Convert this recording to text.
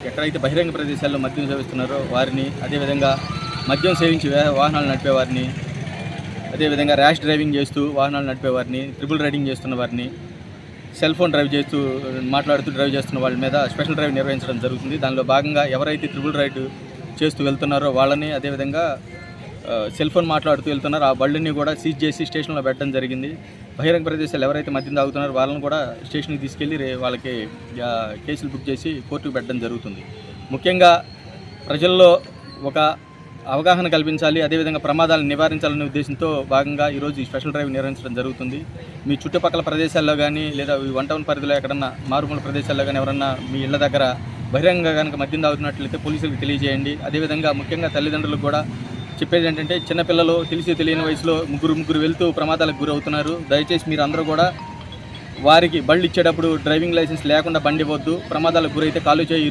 ఎక్కడైతే బహిరంగ ప్రదేశాల్లో మద్యం సేవిస్తున్నారో వారిని అదేవిధంగా మద్యం సేవించి వాహనాలు నడిపే వారిని అదేవిధంగా ర్యాష్ డ్రైవింగ్ చేస్తూ వాహనాలు నడిపే వారిని ట్రిపుల్ రైడింగ్ చేస్తున్న వారిని సెల్ ఫోన్ డ్రైవ్ చేస్తూ మాట్లాడుతూ డ్రైవ్ చేస్తున్న వాళ్ళ మీద స్పెషల్ డ్రైవ్ నిర్వహించడం జరుగుతుంది. దానిలో భాగంగా ఎవరైతే ట్రిపుల్ రైడ్ చేస్తూ వెళ్తున్నారో వాళ్ళని అదేవిధంగా సెల్ ఫోన్ మాట్లాడుతూ వెళ్తున్నారు. ఆ బళ్ళని కూడా సీజ్ చేసి స్టేషన్లో పెట్టడం జరిగింది. బహిరంగ ప్రదేశాలు ఎవరైతే మద్యం తాగుతున్నారో వాళ్ళని కూడా స్టేషన్కి తీసుకెళ్ళి రే వాళ్ళకి కేసులు బుక్ చేసి కోర్టుకు పెట్టడం జరుగుతుంది. ముఖ్యంగా ప్రజల్లో ఒక అవగాహన కల్పించాలి అదేవిధంగా ప్రమాదాలను నివారించాలనే ఉద్దేశంతో భాగంగా ఈరోజు ఈ స్పెషల్ డ్రైవ్ నిర్వహించడం జరుగుతుంది. మీ చుట్టుపక్కల ప్రదేశాల్లో కానీ లేదా ఈ వన్ టౌన్ పరిధిలో ఎక్కడన్నా మారుమూల ప్రదేశాల్లో కానీ ఎవరన్నా మీ ఇళ్ళ దగ్గర బహిరంగ కనుక మద్యం తాగుతున్నట్లయితే పోలీసులకు తెలియజేయండి. అదేవిధంగా ముఖ్యంగా తల్లిదండ్రులకు కూడా చెప్పేది ఏంటంటే చిన్నపిల్లలు తెలిసి తెలియని వయసులో ముగ్గురు ముగ్గురు వెళ్తూ ప్రమాదాలకు గురవుతున్నారు. దయచేసి మీరు అందరూ కూడా వారికి బళ్ళు ఇచ్చేటప్పుడు డ్రైవింగ్ లైసెన్స్ లేకుండా బండి ఇవ్వద్దు ప్రమాదాలకు గురైతే కాలు చేయి